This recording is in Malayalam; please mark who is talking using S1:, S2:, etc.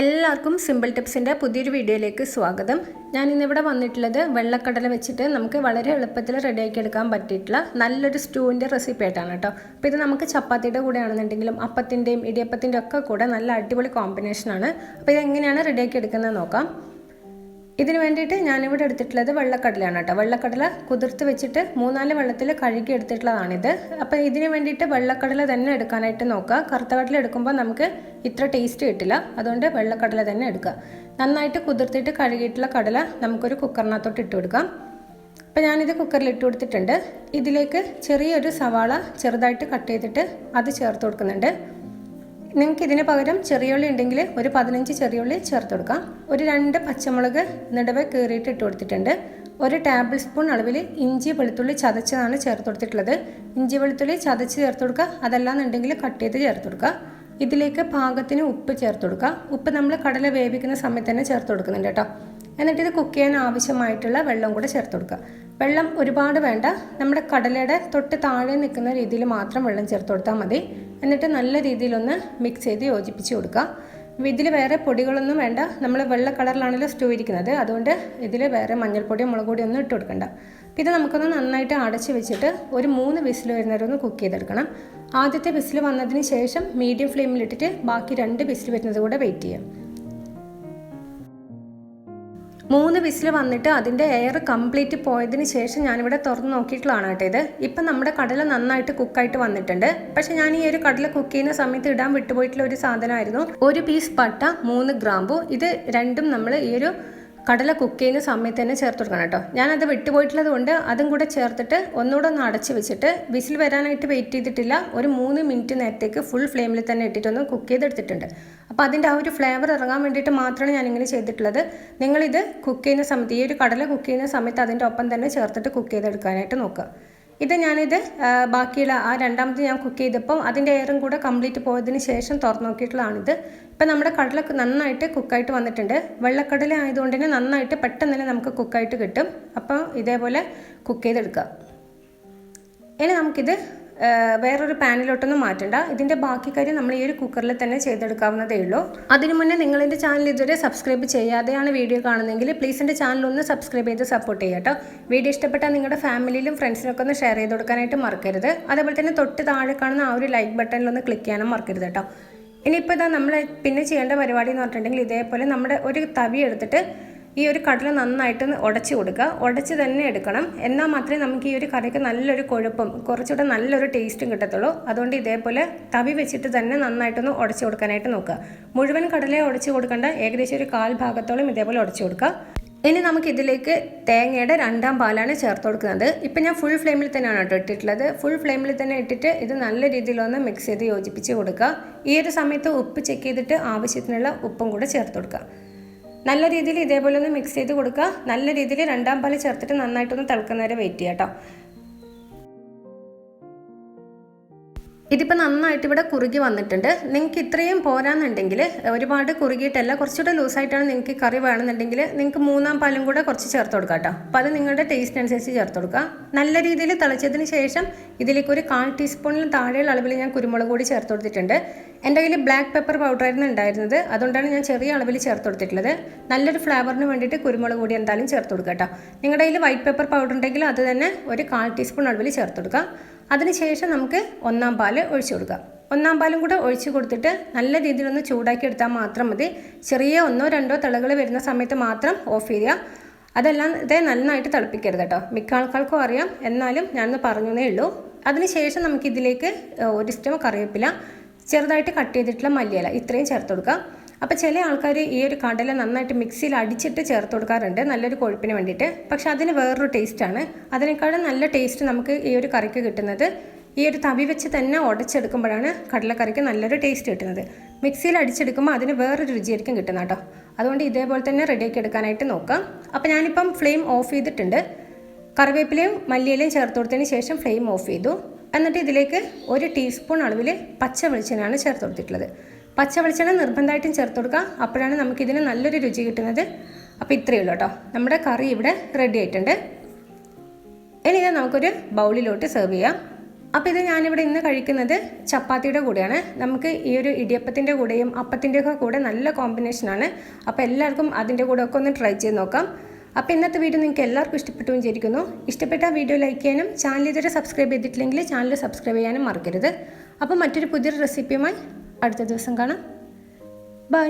S1: എല്ലാവർക്കും സിമ്പിൾ ടിപ്സിന്റെ പുതിയൊരു വീഡിയോയിലേക്ക് സ്വാഗതം. ഞാൻ ഇന്നിവിടെ വന്നിട്ടുള്ളത് വെള്ളക്കടല വെച്ചിട്ട് നമുക്ക് വളരെ എളുപ്പത്തിൽ റെഡിയാക്കി എടുക്കാൻ പറ്റിയിട്ടുള്ള നല്ലൊരു സ്റ്റൂവിന്റെ റെസിപ്പി ആയിട്ടാണ് കേട്ടോ. അപ്പോൾ ഇത് നമുക്ക് ചപ്പാത്തിയുടെ കൂടെ ആണെന്നുണ്ടെങ്കിലും അപ്പത്തിന്റെയും ഇടിയപ്പത്തിന്റെ ഒക്കെ കൂടെ നല്ല അടിപൊളി കോമ്പിനേഷനാണ് അപ്പോൾ ഇത് എങ്ങനെയാണ് റെഡിയാക്കി എടുക്കുന്നത് നോക്കാം. ഇതിന് വേണ്ടിയിട്ട് ഞാനിവിടെ എടുത്തിട്ടുള്ളത് വെള്ളക്കടലയാണ് കേട്ടോ. വെള്ളക്കടല കുതിർത്ത് വെച്ചിട്ട് മൂന്നാൽ വെള്ളത്തിൽ കഴുകി എടുത്തിട്ടുള്ളതാണിത്. അപ്പോൾ ഇതിന് വേണ്ടിയിട്ട് വെള്ളക്കടല തന്നെ എടുക്കാനായിട്ട് നോക്കുക. കറുത്ത കടല എടുക്കുമ്പോൾ നമുക്ക് ഇത്ര ടേസ്റ്റ് കിട്ടില്ല. അതുകൊണ്ട് വെള്ളക്കടല തന്നെ എടുക്കുക. നന്നായിട്ട് കുതിർത്തിട്ട് കഴുകിയിട്ടുള്ള കടല നമുക്കൊരു കുക്കറിനകത്തോട്ട് ഇട്ട് കൊടുക്കാം. അപ്പോൾ ഞാനിത് കുക്കറിൽ ഇട്ട് കൊടുത്തിട്ടുണ്ട്. ഇതിലേക്ക് ചെറിയൊരു സവാള ചെറുതായിട്ട് കട്ട് ചെയ്തിട്ട് അത് ചേർത്ത് കൊടുക്കുന്നുണ്ട്. നിങ്ങൾക്ക് ഇതിന് പകരം ചെറിയുള്ളി ഉണ്ടെങ്കിൽ ഒരു പതിനഞ്ച് ചെറിയുള്ളി ചേർത്ത് കൊടുക്കാം. ഒരു രണ്ട് പച്ചമുളക് നടുവ് കീറിയിട്ട് ഇട്ട് കൊടുത്തിട്ടുണ്ട്. ഒരു ടേബിൾ സ്പൂൺ അളവിൽ ഇഞ്ചി വെളുത്തുള്ളി ചതച്ചതാണ് ചേർത്ത് കൊടുത്തിട്ടുള്ളത്. ഇഞ്ചി വെളുത്തുള്ളി ചതച്ച് ചേർത്ത് കൊടുക്കുക. അതല്ലാന്നുണ്ടെങ്കിൽ കട്ട് ചെയ്ത് ചേർത്ത് കൊടുക്കുക. ഇതിലേക്ക് പാകത്തിന് ഉപ്പ് ചേർത്ത് കൊടുക്കുക. ഉപ്പ് നമ്മൾ കടല വേവിക്കുന്ന സമയത്ത് തന്നെ ചേർത്ത് കൊടുക്കുന്നുണ്ട് കേട്ടോ. എന്നിട്ട് ഇത് കുക്ക് ചെയ്യാൻ ആവശ്യമായിട്ടുള്ള വെള്ളം കൂടെ ചേർത്ത് കൊടുക്കുക. വെള്ളം ഒരുപാട് വേണ്ട. നമ്മുടെ കടലയുടെ തൊട്ട് താഴെ നിൽക്കുന്ന രീതിയിൽ മാത്രം വെള്ളം ചേർത്ത് കൊടുത്താൽ മതി. എന്നിട്ട് നല്ല രീതിയിലൊന്ന് മിക്സ് ചെയ്ത് യോജിപ്പിച്ച് കൊടുക്കുക. ഇതിൽ വേറെ പൊടികളൊന്നും വേണ്ട. നമ്മൾ വെള്ള കളറിലാണല്ലോ സ്റ്റൂ ഇരിക്കുന്നത്. അതുകൊണ്ട് ഇതിൽ വേറെ മഞ്ഞൾപ്പൊടിയോ മുളക് പൊടിയോ ഒന്നും ഇട്ട് കൊടുക്കണ്ട. ഇത് നമുക്കൊന്ന് നന്നായിട്ട് അടച്ച് വെച്ചിട്ട് ഒരു മൂന്ന് വിസിൽ വരുന്നവരെ ഒന്ന് കുക്ക് ചെയ്തെടുക്കണം. ആദ്യത്തെ വിസിൽ വന്നതിന് ശേഷം മീഡിയം ഫ്ലെയിമിലിട്ടിട്ട് ബാക്കി രണ്ട് വിസിൽ വരുന്നത് കൂടെ വെയിറ്റ് ചെയ്യാം. മൂന്ന് വിസിൽ വന്നിട്ട് അതിന്റെ എയർ കംപ്ലീറ്റ് പോയതിന് ശേഷം ഞാനിവിടെ തുറന്ന് നോക്കിയിട്ടുള്ളതാണ് കേട്ടോ ഇത്. ഇപ്പം നമ്മുടെ കടല നന്നായിട്ട് കുക്കായിട്ട് വന്നിട്ടുണ്ട്. പക്ഷെ ഞാൻ ഈ ഒരു കടല കുക്ക് ചെയ്യുന്ന സമയത്ത് ഇടാൻ വിട്ടുപോയിട്ടുള്ള ഒരു സാധനമായിരുന്നു. ഒരു പീസ് പട്ട മൂന്ന് ഗ്രാമ്പു. ഇത് രണ്ടും നമ്മൾ ഈ ഒരു കടല കുക്ക് ചെയ്യുന്ന സമയത്ത് തന്നെ ചേർത്ത് കൊടുക്കണം കേട്ടോ. ഞാനത് വിട്ടുപോയിട്ടുള്ളത് കൊണ്ട് അതും കൂടെ ചേർത്തിട്ട് ഒന്നുകൂടെ ഒന്ന് അടച്ച് വെച്ചിട്ട് വിസിൽ വരാനായിട്ട് വെയിറ്റ് ചെയ്തിട്ടില്ല. ഒരു മൂന്ന് മിനിറ്റ് നേരത്തേക്ക് ഫുൾ ഫ്ലെയിമിൽ തന്നെ ഇട്ടിട്ടൊന്ന് കുക്ക് ചെയ്തെടുത്തിട്ടുണ്ട്. അപ്പോൾ അതിന്റെ ആ ഒരു ഫ്ലേവർ ഇറങ്ങാൻ വേണ്ടിയിട്ട് മാത്രമാണ് ഞാനിങ്ങനെ ചെയ്തിട്ടുള്ളത്. നിങ്ങളിത് കുക്ക് ചെയ്യുന്ന സമയത്ത് ഈ ഒരു കടല കുക്ക് ചെയ്യുന്ന സമയത്ത് അതിന്റെ ഒപ്പം തന്നെ ചേർത്തിട്ട് കുക്ക് ചെയ്തെടുക്കാനായിട്ട് നോക്കുക. ഇത് ഞാനിത് ബാക്കിയുള്ള ആ രണ്ടാമത് ഞാൻ കുക്ക് ചെയ്തപ്പോൾ അതിന്റെ എയറും കൂടെ കംപ്ലീറ്റ് പോയതിന് ശേഷം തുറന്നു നോക്കിയിട്ടുള്ളതാണിത്. ഇപ്പം നമ്മുടെ കടല നന്നായിട്ട് കുക്കായിട്ട് വന്നിട്ടുണ്ട്. വെള്ളക്കടല ആയതുകൊണ്ട് തന്നെ നന്നായിട്ട് പെട്ടെന്ന് തന്നെ നമുക്ക് കുക്കായിട്ട് കിട്ടും. അപ്പോൾ ഇതേപോലെ കുക്ക് ചെയ്തെടുക്കുക ഇനി നമുക്കിത് വേറൊരു പാനിലോട്ടൊന്നും മാറ്റണ്ട. ഇതിന്റെ ബാക്കി കാര്യം നമ്മൾ ഈ ഒരു കുക്കറിൽ തന്നെ ചെയ്തെടുക്കാവുന്നതേ ഉള്ളൂ. അതിനു മുന്നേ നിങ്ങൾ എന്റെ ചാനൽ ഇതുവരെ സബ്സ്ക്രൈബ് ചെയ്യാതെയാണ് വീഡിയോ കാണുന്നതെങ്കിൽ പ്ലീസ് എന്റെ ചാനൽ ഒന്ന് സബ്സ്ക്രൈബ് ചെയ്ത് സപ്പോർട്ട് ചെയ്യുക കേട്ടോ വീഡിയോ ഇഷ്ടപ്പെട്ടാൽ നിങ്ങളുടെ ഫാമിലിയിലും ഫ്രണ്ട്സിനൊക്കെ ഒന്ന് ഷെയർ ചെയ്ത് കൊടുക്കാനായിട്ട് മറക്കരുത്. അതേപോലെ തന്നെ തൊട്ട് താഴെ കാണുന്ന ആ ഒരു ലൈക്ക് ബട്ടണിൽ ഒന്ന് ക്ലിക്ക് ചെയ്യാനും മറക്കരുത് കേട്ടോ ഇനിയിപ്പോൾ ഇതാ നമ്മൾ പിന്നെ ചെയ്യേണ്ട പരിപാടി എന്ന് പറഞ്ഞിട്ടുണ്ടെങ്കിൽ ഇതേപോലെ നമ്മുടെ ഒരു തവി എടുത്തിട്ട് ഈ ഒരു കടല നന്നായിട്ട് ഉടച്ചു കൊടുക്കുക. ഉടച്ച് തന്നെ എടുക്കണം. എന്നാൽ മാത്രമേ നമുക്ക് ഈ ഒരു കറിക്ക് നല്ലൊരു കൊഴുപ്പും കുറച്ചുകൂടെ നല്ലൊരു ടേസ്റ്റും കിട്ടത്തുള്ളൂ. അതുകൊണ്ട് ഇതേപോലെ തവി വെച്ചിട്ട് തന്നെ നന്നായിട്ടൊന്ന് ഉടച്ചു കൊടുക്കാനായിട്ട് നോക്കുക. മുഴുവൻ കടലയെ ഉടച്ചു കൊടുക്കേണ്ട. ഏകദേശം ഒരു കാൽ ഭാഗത്തോളം ഇതേപോലെ ഉടച്ചു കൊടുക്കുക. ഇനി നമുക്ക് ഇതിലേക്ക് തേങ്ങയുടെ രണ്ടാം പാലാണ് ചേർത്ത് കൊടുക്കുന്നത്. ഇപ്പം ഞാൻ ഫുൾ ഫ്ലെയിമിൽ തന്നെയാണ് കേട്ടോ ഇട്ടിട്ടുള്ളത്. ഫുൾ ഫ്ലെയിമിൽ തന്നെ ഇട്ടിട്ട് ഇത് നല്ല രീതിയിലൊന്ന് മിക്സ് ചെയ്ത് യോജിപ്പിച്ച് കൊടുക്കുക. ഈ ഒരു സമയത്ത് ഉപ്പ് ചെക്ക് ചെയ്തിട്ട് ആവശ്യത്തിനുള്ള ഉപ്പും കൂടെ ചേർത്ത് കൊടുക്കുക. നല്ല രീതിയിൽ ഇതേപോലെ ഒന്ന് മിക്സ് ചെയ്ത് കൊടുക്കുക നല്ല രീതിയിൽ രണ്ടാം പാൽ ചേർത്തിട്ട് നന്നായിട്ടൊന്ന് തിളക്കുന്ന വരെ വെയിറ്റ് ചെയ്യാം കേട്ടോ ഇതിപ്പോൾ നന്നായിട്ട് ഇവിടെ കുറുകി വന്നിട്ടുണ്ട്. നിങ്ങൾക്ക് ഇത്രയും പോരാന്നുണ്ടെങ്കിൽ ഒരുപാട് കുറുകിയിട്ടല്ല കുറച്ചുകൂടെ ലൂസായിട്ടാണ് നിങ്ങൾക്ക് കറി വേണമെന്നുണ്ടെങ്കിൽ നിങ്ങൾക്ക് മൂന്നാം പാലും കൂടെ കുറച്ച് ചേർത്ത് കൊടുക്കാം കേട്ടോ അപ്പോൾ അത് നിങ്ങളുടെ ടേസ്റ്റ് അനുസരിച്ച് ചേർത്ത് കൊടുക്കുക നല്ല രീതിയിൽ തിളച്ചതിന് ശേഷം ഇതിലേക്ക് ഒരു കാൽ ടീസ്പൂണിൽ താഴെയുള്ള അളവിൽ ഞാൻ കുരുമുളക് കൂടി ചേർത്ത് കൊടുത്തിട്ടുണ്ട്. എന്റെ കയ്യിൽ ബ്ലാക്ക് പെപ്പർ പൗഡറായിരുന്നു ഉണ്ടായിരുന്നത്. അതുകൊണ്ടാണ് ഞാൻ ചെറിയ അളവിൽ ചേർത്ത് കൊടുത്തിട്ടുള്ളത്. നല്ലൊരു ഫ്ലേവറിന് വേണ്ടിയിട്ട് കുരുമുളക് കൂടി എന്തായാലും ചേർത്ത് കൊടുക്കുക കേട്ടോ. നിങ്ങളുടെ കയ്യിൽ വൈറ്റ് പെപ്പർ പൗഡർ ഉണ്ടെങ്കിൽ അത് തന്നെ ഒരു കാൽ ടീസ്പൂൺ അളവിൽ ചേർത്ത് കൊടുക്കുക അതിനുശേഷം നമുക്ക് ഒന്നാം പാൽ ഒഴിച്ചു കൊടുക്കാം. ഒന്നാം പാലും കൂടെ ഒഴിച്ചു കൊടുത്തിട്ട് നല്ല രീതിയിലൊന്ന് ചൂടാക്കി എടുത്താൽ മാത്രം മതി. ചെറിയ ഒന്നോ രണ്ടോ തിളകൾ വരുന്ന സമയത്ത് മാത്രം ഓഫ് ചെയ്യുക. അതെല്ലാം ഇതേ നന്നായിട്ട് തിളപ്പിക്കരുത് കേട്ടോ. മിക്ക ആൾക്കാർക്കും അറിയാം. എന്നാലും ഞാനൊന്ന് പറഞ്ഞതേ ഉള്ളൂ. അതിനുശേഷം നമുക്കിതിലേക്ക് ഒരു സ്റ്റം കറിവേപ്പില ചെറുതായിട്ട് കട്ട് ചെയ്തിട്ടുള്ള മല്ലിയില. ഇത്രയും ചേർത്ത് കൊടുക്കുക. അപ്പോൾ ചില ആൾക്കാർ ഈ ഒരു കടല നന്നായിട്ട് മിക്സിയിൽ അടിച്ചിട്ട് ചേർത്ത് കൊടുക്കാറുണ്ട്. നല്ലൊരു കൊഴുപ്പിന് വേണ്ടിയിട്ട്. പക്ഷെ അതിന് വേറൊരു ടേസ്റ്റാണ് അതിനേക്കാളും നല്ല ടേസ്റ്റ് നമുക്ക് ഈ ഒരു കറിക്ക് കിട്ടുന്നത്. ഈ ഒരു തവി വെച്ച് തന്നെ ഉടച്ചെടുക്കുമ്പോഴാണ് കടലക്കറിക്ക് നല്ലൊരു ടേസ്റ്റ് കിട്ടുന്നത്. മിക്സിയിൽ അടിച്ചെടുക്കുമ്പോൾ അതിന് വേറൊരു രുചിയായിരിക്കും കിട്ടുന്ന കേട്ടോ. അതുകൊണ്ട് ഇതേപോലെ തന്നെ റെഡിയാക്കി എടുക്കാനായിട്ട് നോക്കാം. അപ്പോൾ ഞാനിപ്പം ഫ്ലെയിം ഓഫ് ചെയ്തിട്ടുണ്ട്. കറിവേപ്പിലയും മല്ലിയിലയും ചേർത്ത് കൊടുത്തതിന് ശേഷം ഫ്ലെയിം ഓഫ് ചെയ്തു. എന്നിട്ട് ഇതിലേക്ക് ഒരു ടീസ്പൂൺ അളവിൽ പച്ച വെളിച്ചെണ്ണയാണ് ചേർത്ത് കൊടുത്തിട്ടുള്ളത്. പച്ച വെളിച്ചെണ്ണ നിർബന്ധമായിട്ടും ചേർത്ത് കൊടുക്കുക. അപ്പോഴാണ് നമുക്കിതിന് നല്ലൊരു രുചി കിട്ടുന്നത്. അപ്പോൾ ഇത്രയേ ഉള്ളൂ കേട്ടോ. നമ്മുടെ കറി ഇവിടെ റെഡി ആയിട്ടുണ്ട്. ഇനി ഇത് നമുക്കൊരു ബൗളിലോട്ട് സെർവ് ചെയ്യാം. അപ്പോൾ ഇത് ഞാനിവിടെ ഇന്ന് കഴിക്കുന്നത് ചപ്പാത്തിയുടെ കൂടെയാണ്. നമുക്ക് ഈ ഒരു ഇടിയപ്പത്തിന്റെ കൂടെയും അപ്പത്തിന്റെയൊക്കെ കൂടെ നല്ല കോമ്പിനേഷനാണ് അപ്പോൾ എല്ലാവർക്കും അതിന്റെ കൂടെ ഒക്കെ ഒന്ന് ട്രൈ ചെയ്ത് നോക്കാം. അപ്പോൾ ഇന്നത്തെ വീഡിയോ നിങ്ങൾക്ക് എല്ലാവർക്കും ഇഷ്ടപ്പെട്ടു വിചാരിക്കുന്നു. ഇഷ്ടപ്പെട്ട വീഡിയോ ലൈക്ക് ചെയ്യാനും ചാനൽ ഇതുവരെ സബ്സ്ക്രൈബ് ചെയ്തിട്ടില്ലെങ്കിൽ ചാനൽ സബ്സ്ക്രൈബ് ചെയ്യാനും മറക്കരുത്. അപ്പോൾ മറ്റൊരു പുതിയൊരു റെസിപ്പിയുമായി അടുത്ത ദിവസം കാണാം. ബൈ